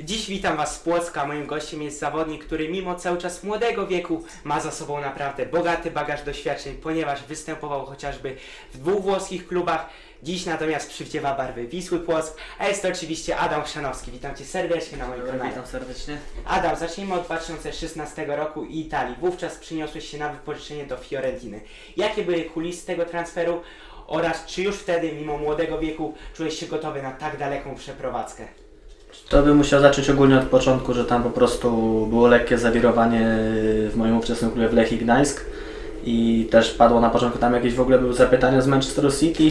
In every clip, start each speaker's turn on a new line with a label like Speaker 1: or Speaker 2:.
Speaker 1: Dziś witam Was z Płocka. Moim gościem jest zawodnik, który mimo cały czas młodego wieku ma za sobą naprawdę bogaty bagaż doświadczeń, ponieważ występował chociażby w dwóch włoskich klubach. Dziś natomiast przywdziewa barwy Wisły Płock, a jest to oczywiście Adam Chrzanowski. Witam Cię serdecznie na moim kanale.
Speaker 2: Witam serdecznie.
Speaker 1: Adam, zacznijmy od 2016 roku i Italii. Wówczas przyniosłeś się na wypożyczenie do Fiorentiny. Jakie były kulisy tego transferu oraz czy już wtedy, mimo młodego wieku, czułeś się gotowy na tak daleką przeprowadzkę?
Speaker 2: To bym musiał zacząć ogólnie od początku, że tam po prostu było lekkie zawirowanie w moim ówczesnym klubie w Lechii Gdańsk i też padło na początku tam jakieś w ogóle były zapytania z Manchester City,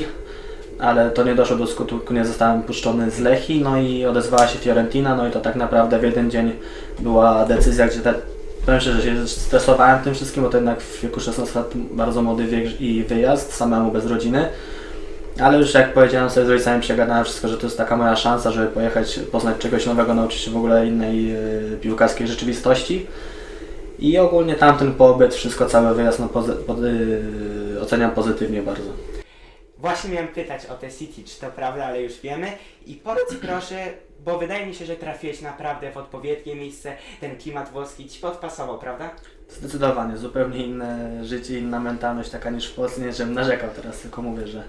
Speaker 2: ale to nie doszło do skutku, nie zostałem puszczony z Lechii, no i odezwała się Fiorentina, no i to tak naprawdę w jeden dzień była decyzja, gdzie te, powiem szczerze, że się stresowałem tym wszystkim, bo to jednak w wieku 16 lat bardzo młody wiek i wyjazd, samemu bez rodziny. Ale już jak powiedziałem sobie z rodzicami, przegadałem wszystko, że to jest taka moja szansa, żeby pojechać, poznać czegoś nowego, nauczyć się w ogóle innej y, piłkarskiej rzeczywistości. I ogólnie tamten pobyt, wszystko, cały wyjazd, no, pozy, y, oceniam pozytywnie bardzo.
Speaker 1: Właśnie miałem pytać o te City, czy to prawda, ale już wiemy. I powiedz proszę, bo wydaje mi się, że trafiłeś naprawdę w odpowiednie miejsce. Ten klimat włoski ci podpasował, prawda?
Speaker 2: Zdecydowanie, zupełnie inne życie, inna mentalność taka niż w Polsce, nie żebym narzekał teraz, tylko mówię, że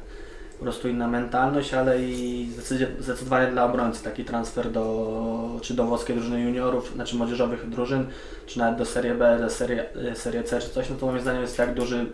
Speaker 2: po prostu inna mentalność, ale i zdecydowanie- dla obrońcy taki transfer do, czy do włoskiej drużyny juniorów, znaczy młodzieżowych drużyn, czy nawet do Serie B, do Serie, serie C czy coś, no to moim zdaniem jest tak duży,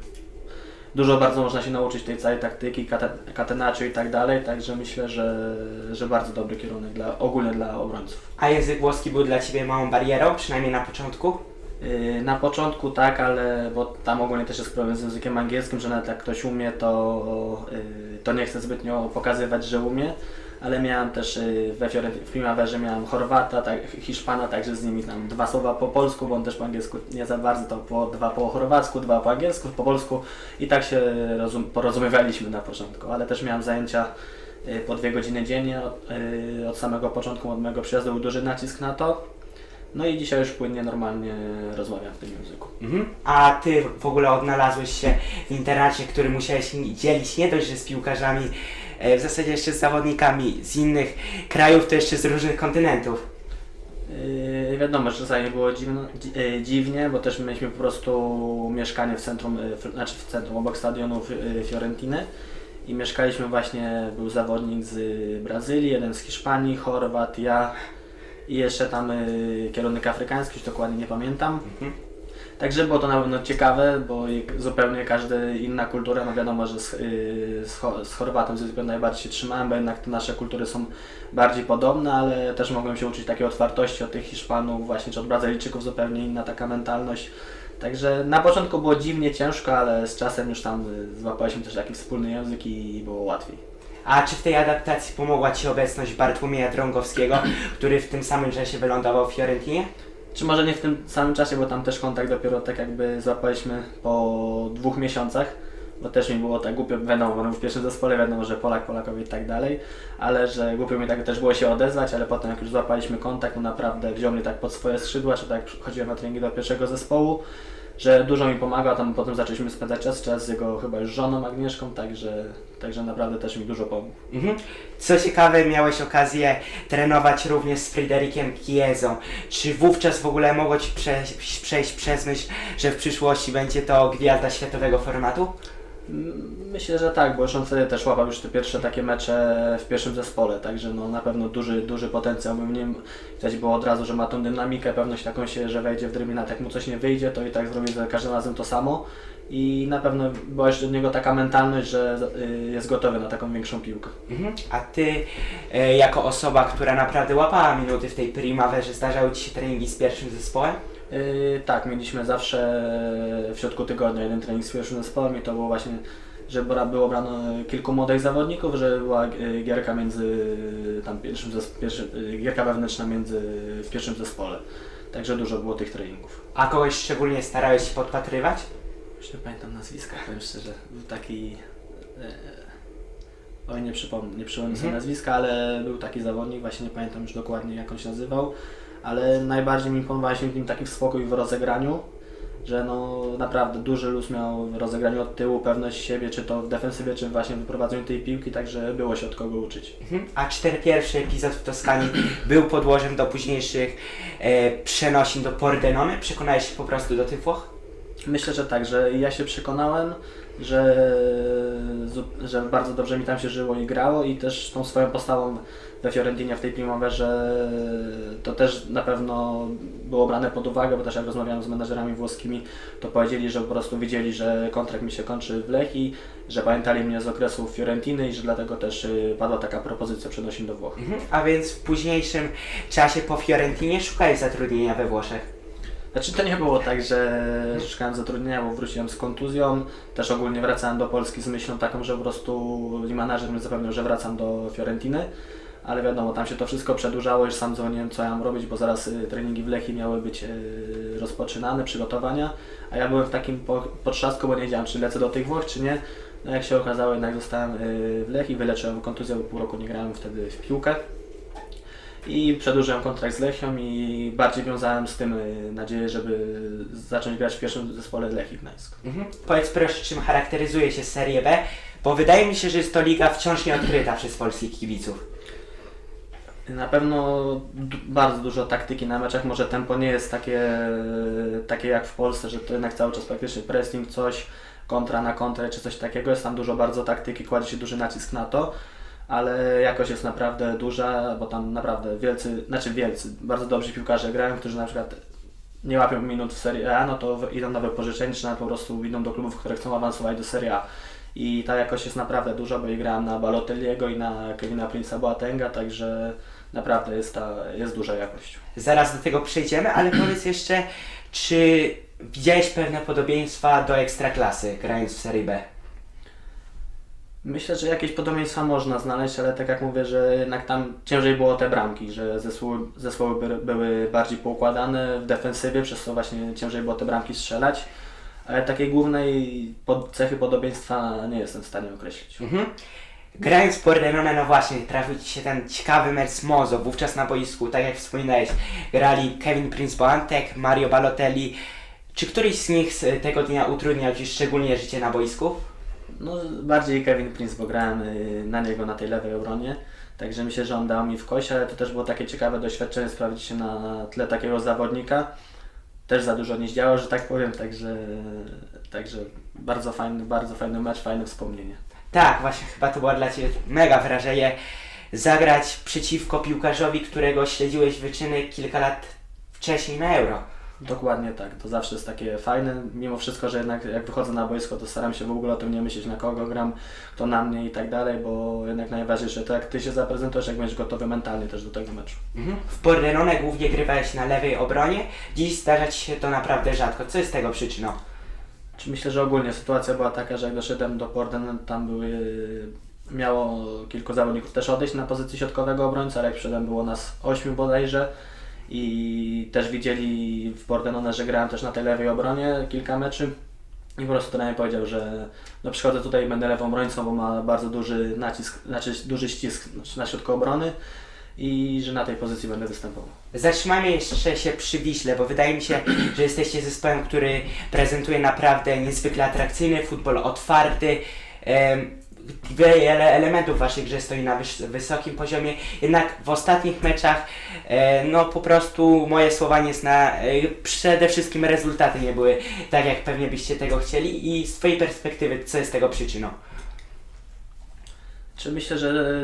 Speaker 2: dużo bardzo można się nauczyć tej całej taktyki, kate- catenaccio i tak dalej, także myślę, że, że bardzo dobry kierunek dla, ogólnie dla obrońców.
Speaker 1: A język włoski był dla ciebie małą barierą, przynajmniej na początku?
Speaker 2: Yy, Na początku tak, ale bo tam ogólnie też jest problem z językiem angielskim, że nawet jak ktoś umie, to, yy, to nie chce zbytnio pokazywać, że umie. Ale miałem też yy, we Fiorent- w Primaverze miałem Chorwata, tak, Hiszpana, także z nimi tam dwa słowa po polsku, bo on też po angielsku nie za bardzo, to po, dwa po chorwacku, dwa po angielsku, po polsku i tak się rozum, porozumiewaliśmy na początku, ale też miałem zajęcia po dwie godziny dziennie od, od samego początku, od mojego przyjazdu był duży nacisk na to. No i dzisiaj już płynnie, normalnie rozmawiam w tym języku.
Speaker 1: Mhm. A ty w ogóle odnalazłeś się w internacie, który musiałeś dzielić nie dość, że z piłkarzami, e, w zasadzie jeszcze z zawodnikami z innych krajów, to jeszcze z różnych kontynentów.
Speaker 2: Yy, wiadomo, że czasami było dziwno, dzi, yy, dziwnie, bo też mieliśmy po prostu mieszkanie w centrum, yy, znaczy w centrum, obok stadionu yy, Fiorentiny i mieszkaliśmy właśnie, był zawodnik z Brazylii, jeden z Hiszpanii, Chorwat, ja i jeszcze tam yy, kierunek afrykański, już dokładnie nie pamiętam.
Speaker 1: Mhm.
Speaker 2: Także było to na pewno ciekawe, bo i- zupełnie każda inna kultura, no wiadomo, że z, yy, z, Cho- z Chorwatem ze względu najbardziej się trzymałem, bo jednak te nasze kultury są bardziej podobne, ale też mogłem się uczyć takiej otwartości od tych Hiszpanów właśnie, czy od Brazylijczyków, zupełnie inna taka mentalność. Także na początku było dziwnie ciężko, ale z czasem już tam y, złapaliśmy też taki wspólny język i było łatwiej.
Speaker 1: A czy w tej adaptacji pomogła Ci obecność Bartłomieja Drągowskiego, który w tym samym czasie wylądował w Fiorentinie?
Speaker 2: Czy może nie w tym samym czasie, bo tam też kontakt dopiero tak jakby złapaliśmy po dwóch miesiącach, bo też mi było tak głupio, wiadomo, no w pierwszym zespole wiadomo, że Polak Polakowi i tak dalej, ale że głupio mi tak też było się odezwać, ale potem jak już złapaliśmy kontakt, no naprawdę wziął mnie tak pod swoje skrzydła, czy tak chodziłem na treningi do pierwszego zespołu, że dużo mi pomagał, tam potem zaczęliśmy spędzać czas, czas z jego chyba już żoną Agnieszką, także, także naprawdę też mi dużo pomógł.
Speaker 1: Mhm. Co ciekawe, miałeś okazję trenować również z Friderikiem Chiezą. Czy wówczas w ogóle mogło Ci przejść przez myśl, że w przyszłości będzie to gwiazda światowego formatu?
Speaker 2: Myślę, że tak, bo już on wtedy też łapał już te pierwsze takie mecze w pierwszym zespole, także no na pewno duży, duży potencjał był w nim. Widać było od razu, że ma tą dynamikę, pewność taką się, że wejdzie w drybinat, jak mu coś nie wyjdzie, to i tak zrobi za każdym razem to samo. I na pewno była jeszcze od niego taka mentalność, że y, jest gotowy na taką większą piłkę.
Speaker 1: Mhm. A Ty, e, jako osoba, która naprawdę łapała minuty w tej primaverze, zdarzały Ci się treningi z pierwszym zespołem?
Speaker 2: Yy, tak, mieliśmy zawsze w środku tygodnia jeden trening z pierwszym zespołem i to było właśnie, że było brano kilku młodych zawodników, że była yy, gierka między yy, tam pierwszym, zes- pierwszy, yy, gierka wewnętrzna między w pierwszym zespole. Także dużo było tych treningów.
Speaker 1: A kogoś szczególnie starałeś się podpatrywać?
Speaker 2: Już nie pamiętam nazwiska, powiem szczerze. Był taki. E, oj, nie przypomnę, nie przypomnę sobie
Speaker 1: Mhm.
Speaker 2: nazwiska, ale był taki zawodnik, właśnie nie pamiętam już dokładnie jak on się nazywał, ale najbardziej mi podobał się w nim taki spokój w rozegraniu, że no naprawdę duży luz miał w rozegraniu od tyłu, pewność siebie, czy to w defensywie, czy właśnie w wyprowadzeniu tej piłki, także było się od kogo uczyć.
Speaker 1: Mhm. A cztery pierwszy epizod w Toskanii był podłożem do późniejszych e, przenosin do Pordenone. Przekonałeś się po prostu do tych Włoch?
Speaker 2: Myślę, że tak, że ja się przekonałem, że, że bardzo dobrze mi tam się żyło i grało i też tą swoją postawą we Fiorentinie w tej Primaverze to też na pewno było brane pod uwagę, bo też jak rozmawiałem z menedżerami włoskimi, to powiedzieli, że po prostu widzieli, że kontrakt mi się kończy w Lechi, że pamiętali mnie z okresu Fiorentiny i że dlatego też y, padła taka propozycja przenosin do Włoch.
Speaker 1: Mhm. A więc w późniejszym czasie po Fiorentinie szukałeś zatrudnienia we Włoszech.
Speaker 2: Znaczy to nie było tak, że szukałem zatrudnienia, bo wróciłem z kontuzją. Też ogólnie wracałem do Polski z myślą taką, że po prostu i menadżer mnie zapewniał, że wracam do Fiorentiny. Ale wiadomo, tam się to wszystko przedłużało, już sam dzwoniłem, co ja mam robić, bo zaraz y, treningi w Lechii miały być y, rozpoczynane, przygotowania. A ja byłem w takim po, potrzasku, bo nie wiedziałem, czy lecę do tych Włoch, czy nie. No jak się okazało, jednak zostałem y, w Lechii, wyleczyłem kontuzję, bo pół roku nie grałem wtedy w piłkę. I przedłużyłem kontrakt z Lechią i bardziej wiązałem z tym y, nadzieję, żeby zacząć grać w pierwszym zespole Lechii Gdańsk.
Speaker 1: Mhm. Powiedz proszę, czym charakteryzuje się Serie B, bo wydaje mi się, że jest to liga wciąż nieodkryta przez polskich kibiców.
Speaker 2: Na pewno bardzo dużo taktyki na meczach, może tempo nie jest takie, takie jak w Polsce, że to jednak cały czas praktycznie pressing, coś, kontra na kontrę czy coś takiego, jest tam dużo bardzo taktyki, kładzie się duży nacisk na to, ale jakość jest naprawdę duża, bo tam naprawdę wielcy, znaczy wielcy, bardzo dobrzy piłkarze grają, którzy na przykład nie łapią minut w Serie A, no to idą na wypożyczenie, czy nawet po prostu idą do klubów, które chcą awansować do Serie A. I ta jakość jest naprawdę duża, bo i grałem na Balotelliego i na Kevina Prince'a Boatenga, także naprawdę jest, ta, jest duża jakość.
Speaker 1: Zaraz do tego przejdziemy, ale powiedz jeszcze, czy widziałeś pewne podobieństwa do Ekstraklasy, grając w Serie B?
Speaker 2: Myślę, że jakieś podobieństwa można znaleźć, ale tak jak mówię, że jednak tam ciężej było te bramki, że zespoły, zespoły by- były bardziej poukładane w defensywie, przez co właśnie ciężej było te bramki strzelać. Ale takiej głównej pod, cechy podobieństwa nie jestem w stanie określić.
Speaker 1: Mhm. Grając w Pordenone, no właśnie, trafił Ci się ten ciekawy mecz Mozo, wówczas na boisku, tak jak wspominałeś, grali Kevin Prince Boantek, Mario Balotelli. Czy któryś z nich z tego dnia utrudniał Ci szczególnie życie na boisku?
Speaker 2: No bardziej Kevin Prince, bo grałem y, na niego na tej lewej obronie. Także myślę, że on dał mi w kość, ale to też było takie ciekawe doświadczenie sprawdzić się na tle takiego zawodnika. Też za dużo nie zdziałał, że tak powiem, także, także bardzo fajny, bardzo fajny mecz, fajne wspomnienie.
Speaker 1: Tak, właśnie chyba to było dla Ciebie mega wrażenie zagrać przeciwko piłkarzowi, którego śledziłeś wyczyny kilka lat wcześniej na Euro.
Speaker 2: Dokładnie tak, to zawsze jest takie fajne, mimo wszystko, że jednak jak wychodzę na boisko, to staram się w ogóle o tym nie myśleć, na kogo gram, kto na mnie i tak dalej, bo jednak najważniejsze to jak Ty się zaprezentujesz, jak będziesz gotowy mentalnie też do tego meczu.
Speaker 1: Mhm. W Pordenone głównie grywałeś na lewej obronie, dziś zdarza Ci się to naprawdę rzadko. Co jest tego przyczyną?
Speaker 2: Czy myślę, że ogólnie sytuacja była taka, że jak doszedłem do Porden, tam były, miało kilku zawodników też odejść na pozycji środkowego obrońcy, ale jak przyszedłem było nas ośmiu bodajże i też widzieli w Pordenone, że grałem też na tej lewej obronie kilka meczy i po prostu trener powiedział, że no przychodzę tutaj będę lewą obrońcą, bo ma bardzo duży nacisk, znaczy duży ścisk na środku obrony i że na tej pozycji będę występował.
Speaker 1: Zatrzymajmy jeszcze się przy Wiśle, bo wydaje mi się, że jesteście zespołem, który prezentuje naprawdę niezwykle atrakcyjny futbol, otwarty. Wiele elementów w waszej grze stoi na wys- wysokim poziomie, jednak w ostatnich meczach e, no po prostu moje słowa nie zna, e, przede wszystkim rezultaty nie były tak jak pewnie byście tego chcieli i z twojej perspektywy co jest tego przyczyną?
Speaker 2: Czy myślę, że,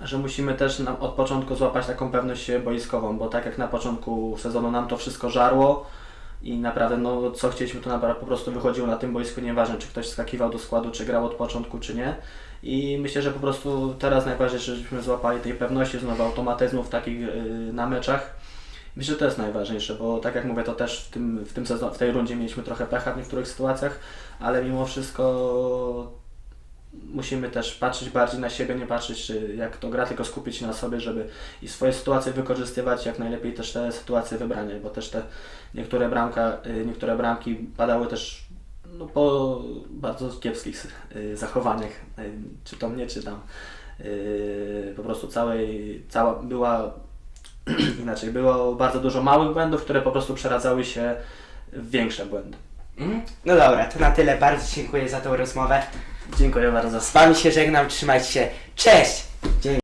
Speaker 2: że musimy też na, od początku złapać taką pewność boiskową, bo tak jak na początku sezonu nam to wszystko żarło i naprawdę no, co chcieliśmy to naprawdę po prostu wychodziło na tym boisku, nieważne czy ktoś skakiwał do składu, czy grał od początku, czy nie. I myślę, że po prostu teraz najważniejsze, żebyśmy złapali tej pewności, znowu automatyzmów takich yy, na meczach. Myślę, że to jest najważniejsze, bo tak jak mówię, to też w, tym, w, tym sezon, w tej rundzie mieliśmy trochę pecha w niektórych sytuacjach, ale mimo wszystko musimy też patrzeć bardziej na siebie, nie patrzeć jak to gra, tylko skupić się na sobie, żeby i swoje sytuacje wykorzystywać, jak najlepiej też te sytuacje wybrane, bo też te niektóre, bramka, y, niektóre bramki padały też no, po bardzo kiepskich y, zachowaniach, y, czy to mnie, czy tam po prostu całej, cała była inaczej, było bardzo dużo małych błędów, które po prostu przeradzały się w większe błędy.
Speaker 1: Mhm. No dobra, to na tyle. Bardzo dziękuję za tą rozmowę.
Speaker 2: Dziękuję bardzo.
Speaker 1: Z wami się żegnam, trzymajcie się. Cześć! Dzięki.